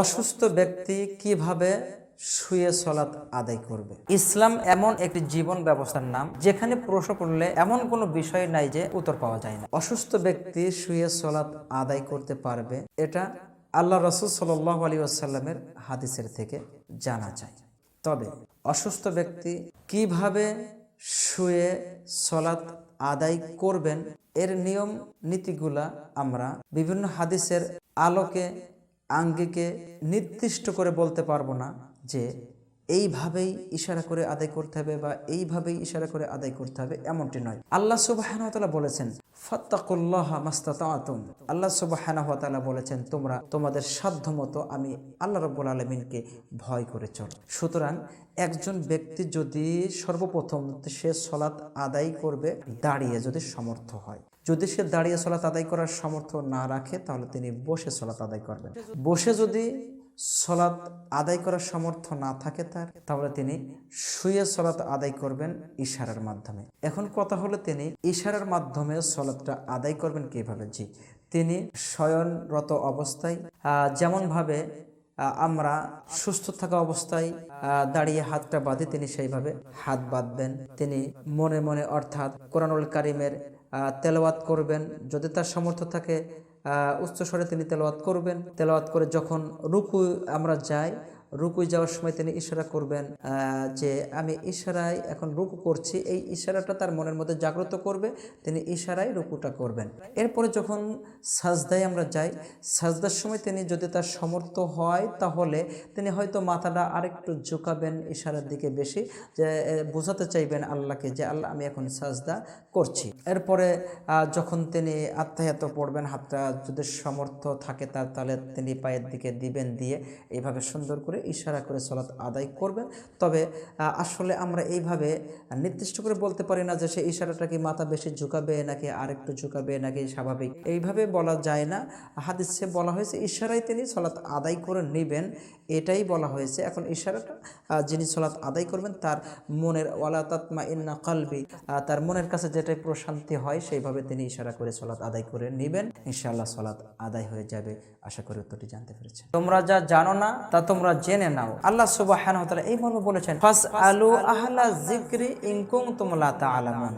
অসুস্থ ব্যক্তি কীভাবে শুয়ে সলাৎ আদায় করবে? ইসলাম এমন একটি জীবন ব্যবস্থার নাম, যেখানে প্রশ্ন করলে এমন কোনো বিষয় নাই যে উত্তর পাওয়া যায় না। অসুস্থ ব্যক্তি শুয়ে সলাৎ আদায় করতে পারবে, এটা আল্লাহ রসুল সাল্লাহ আলী আসাল্লামের হাদিসের থেকে জানা যায়। তবে অসুস্থ ব্যক্তি কীভাবে শুয়ে সলাৎ আদায় করবেন, এর নিয়ম নীতিগুলা আমরা বিভিন্ন হাদিসের আলোকে আঙ্গিকে নির্দিষ্ট করে বলতে পারব না যে এইভাবেই ইশারা করে আদায় করতে হবে বা এইভাবেই ইশারা করে আদায় করতে হবে এমনটি নয়। আল্লাহ সুবাহানতালা বলেছেন, ফত্তাকুল্লাহ মাস্তাতাতুম আল্লাহ সুবাহানতালা বলেছেন, তোমরা তোমাদের সাধ্য মতো আমি আল্লাহ রব্বুল আলমিনকে ভয় করে চল। সুতরাং একজন ব্যক্তি যদি সর্বপ্রথম সে সলাৎ আদায় করবে, দাঁড়িয়ে যদি সমর্থ হয়। যদি সে দাঁড়িয়ে সলাৎ আদায় করার সামর্থ্য না রাখে, তাহলে তিনি বসে সলাৎ আদায় করবেন। বসে যদি সলাৎ আদায় করার সামর্থ্য না থাকে তার, তাহলে তিনি শুয়ে সলাৎ আদায় করবেন ইশারার মাধ্যমে। এখন কথা হলো তিনি ইশারার মাধ্যমে সলাৎটা আদায় করবেন কীভাবে? জি, তিনি শয়নরত অবস্থায় যেমনভাবে আমরা সুস্থ থাকা অবস্থায় দাঁড়িয়ে হাতটা বাঁধে তিনি সেইভাবে হাত বাঁধবেন। তিনি মনে মনে অর্থাৎ কোরআনুল কারিমের তেলাওয়াত করবেন। যদি তার সামর্থ্য থাকে উচ্চ স্বরে তিনি তেলাওয়াত করবেন। তেলাওয়াত করে যখন রুকু আমরা যাই রুকুই যাওয়ার সময় তিনি ইশারা করবেন যে আমি ইশারায় এখন রুকু করছি। এই ইশারাটা তার মনের মধ্যে জাগ্রত করবে, তিনি ইশারায় রুকুটা করবেন। এরপরে যখন সাজদায় আমরা যাই, সাজদার সময় তিনি যদি তার সমর্থ হয়, তাহলে তিনি হয়তো মাথাটা আরেকটু ঝুঁকাবেন ইশারার দিকে বেশি, যে বোঝাতে চাইবেন আল্লাহকে যে, আল্লাহ, আমি এখন সাজদা করছি। এরপরে যখন তিনি আত্মায়াত পড়বেন, হাতটা যদি সমর্থ থাকে তার তাহলে তিনি পায়ের দিকে দিবেন দিয়ে এইভাবে সুন্দর করে ইশারা করে সলাৎ আদায় করবেন। তবে আসলে আমরা এইভাবে নির্দিষ্ট করে বলতে পারি না যে সে ইশারাটা কি মাথা বেশি ঝুঁকাবে নাকি আরেকটু ঝুঁকাবে নাকি স্বাভাবিক। এইভাবে বলা যায় না। হাদিসে বলা হয়েছে, ইশারায় তিনি সলাৎ আদায় করে নেবেন, এটাই বলা হয়েছে। এখন ইশারাটা যিনি সলাৎ আদায় করবেন, তার মনের ওয়ালা তাতমা ইন্না কালবি তার মনের কাছে যেটাই প্রশান্তি হয়, সেইভাবে তিনি ইশারা করে সলাৎ আদায় করে নেবেন। ইনশাআল্লাহ সলাৎ আদায় হয়ে যাবে। আশা করি উত্তরটি জানতে পেরেছেন। তোমরা যা জানো না, তা তোমরা জেনে নাও। আল্লাহ সুবাহ এই মর্মে বলেছেন ফাস আলু আহলা জিক্রি ইন তুমলা তা